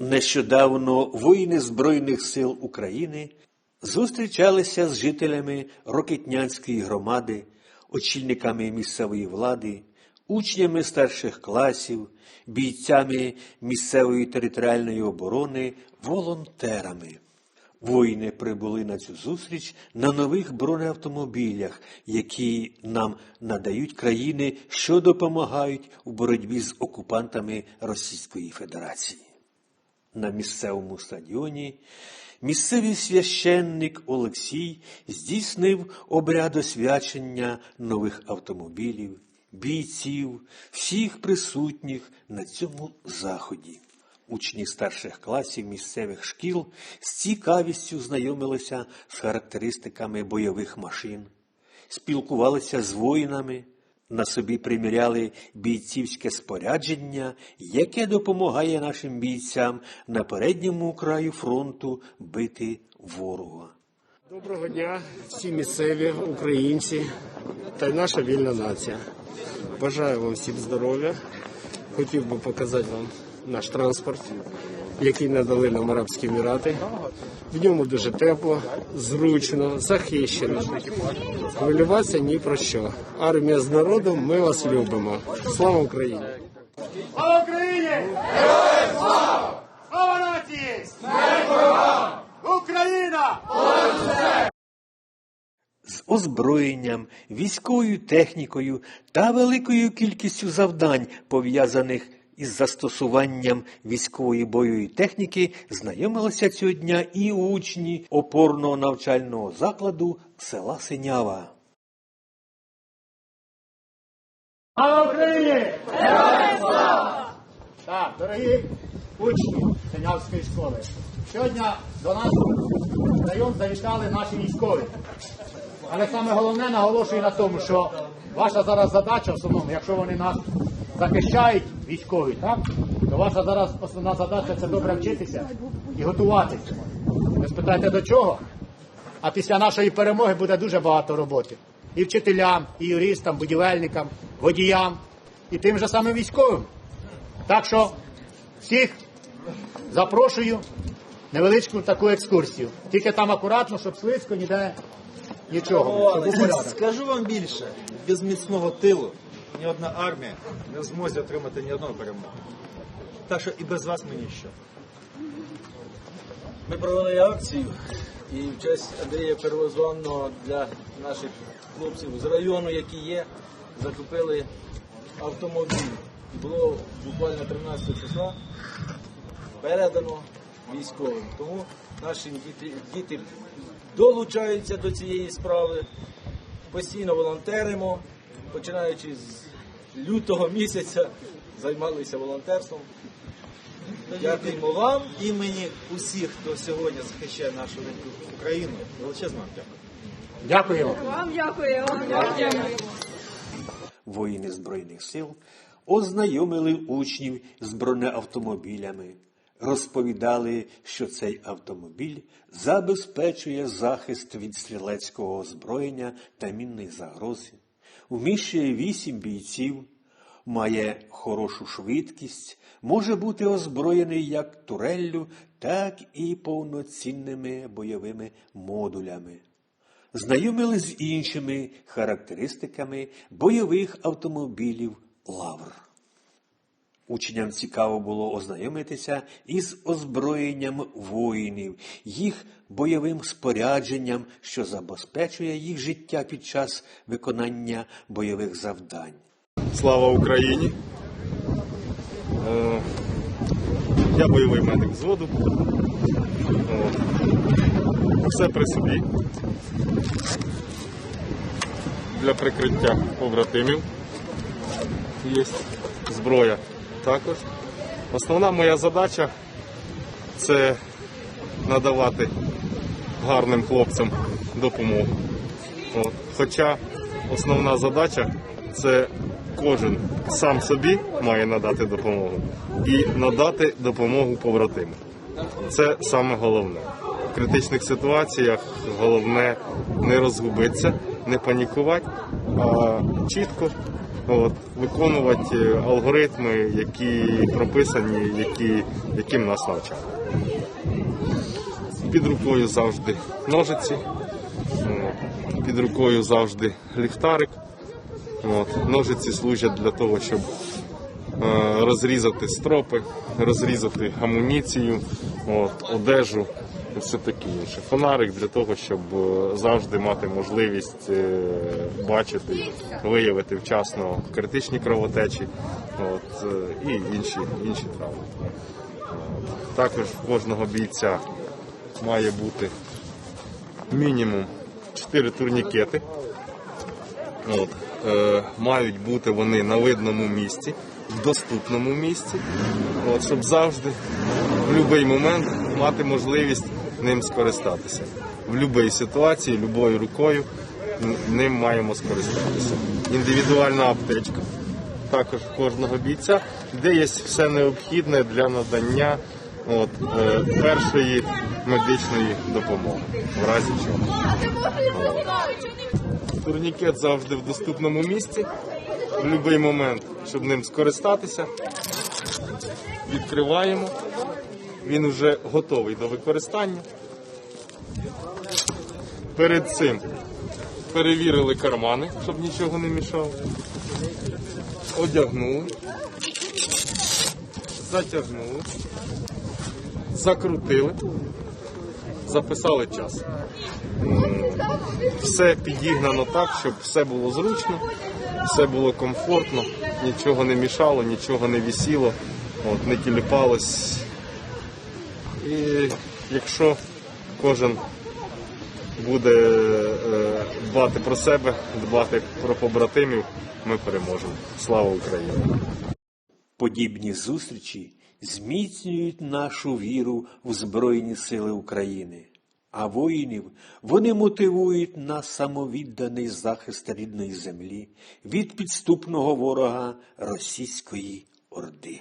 Нещодавно воїни Збройних сил України зустрічалися з жителями Рокетнянської громади, очільниками місцевої влади, учнями старших класів, бійцями місцевої територіальної оборони, волонтерами. Воїни прибули на цю зустріч на нових бронеавтомобілях, які нам надають країни, що допомагають у боротьбі з окупантами Російської Федерації. На місцевому стадіоні місцевий священник Олексій здійснив обряд освячення нових автомобілів, бійців, всіх присутніх на цьому заході. Учні старших класів місцевих шкіл з цікавістю знайомилися з характеристиками бойових машин, спілкувалися з воїнами, на собі приміряли бійцівське спорядження, яке допомагає нашим бійцям на передньому краю фронту бити ворога. Доброго дня, всі місцеві українці та й наша вільна нація. Бажаю вам всім здоров'я. Хотів би показати вам наш транспорт, який надали нам Арабські Емірати. В ньому дуже тепло, зручно, захищено. Хвилюватися ні про що. Армія з народом, ми вас любимо. Слава Україні! Слава Україні! Героям слава! Слава нації! Ворогам! Україна! з озброєнням, військовою технікою та великою кількістю завдань, пов'язаних із застосуванням військової бойової техніки, знайомилися цього дня і учні опорного навчального закладу села Синява. Слава Україні! Так, дорогі учні Синявської школи. Сьогодні до нас в район завітали наші військові. Але саме головне наголошую на тому, що ваша зараз задача, в основному, якщо вони нас захищають, військові, так? то ваша зараз основна задача це добре вчитися і готуватися. Ви спитаєте до чого? А після нашої перемоги буде дуже багато роботи. І вчителям, і юристам, будівельникам, водіям, і тим же самим військовим. Так що всіх запрошую невеличку таку екскурсію. Тільки там акуратно, щоб слизько ніде нічого. Щоб. Скажу вам більше, без міцного тилу ні одна армія не в змозі отримати ні одного перемоги. Так що і без вас ми ніщо. Ми провели акцію і в честь Андрія Первозванного для наших хлопців з району, які є, закупили автомобіль. Було буквально 13 числа передано військовим. Тому наші діти, діти долучаються до цієї справи, постійно волонтеримо, починаючи з лютого місяця займалися волонтерством. Дякуємо вам імені усіх, хто сьогодні захищає нашу Україну. Величезно вам дякую. Дякуємо. Вам дякую. Вам дякую. Воїни Збройних сил ознайомили учнів з бронеавтомобілями, розповідали, що цей автомобіль забезпечує захист від стрілецького озброєння та мінних загроз, вміщує вісім бійців, має хорошу швидкість, може бути озброєний як туреллю, так і повноцінними бойовими модулями знайомили з іншими характеристиками бойових автомобілів Лавр. Учням цікаво було ознайомитися із озброєнням воїнів, їх бойовим спорядженням, що забезпечує їх життя під час виконання бойових завдань. Слава Україні! Е, Я бойовий медик взводу. О, Все при собі. Для прикриття побратимів. Є зброя також. Основна моя задача це надавати гарним хлопцям допомогу. От. Хоча основна задача це кожен сам собі має надати допомогу і надати допомогу побратиму. Це саме головне. В критичних ситуаціях головне не розгубитися, не панікувати, а чітко от, виконувати алгоритми, які прописані, які, яким нас навчали. Під рукою завжди ножиці, під рукою завжди ліхтарик. От, ножиці служать для того, щоб е, розрізати стропи, розрізати амуніцію, от, одежу все таке інше. Фонарик для того, щоб е, завжди мати можливість е, бачити, виявити вчасно критичні кровотечі от, е, і інші, інші травми. Також в кожного бійця має бути мінімум 4 турнікети. От, мають бути вони на видному місці, в доступному місці, от, щоб завжди в будь-який момент мати можливість ним скористатися. В будь-якій ситуації, будь-якою рукою ним маємо скористатися. Індивідуальна аптечка також кожного бійця, де є все необхідне для надання от, е, першої медичної допомоги, в разі чого. Турнікет завжди в доступному місці. В будь-який момент, щоб ним скористатися. Відкриваємо. Він вже готовий до використання. Перед цим перевірили кармани, щоб нічого не мішало. Одягнули. Затягнули. Закрутили. Записали час все підігнано так, щоб все було зручно, все було комфортно, нічого не мішало, нічого не вісіло, от, не тіліпалось. І якщо кожен буде е, дбати про себе, дбати про побратимів, ми переможемо. Слава Україні! Подібні зустрічі зміцнюють нашу віру в Збройні Сили України, а воїнів вони мотивують на самовідданий захист рідної землі від підступного ворога російської орди.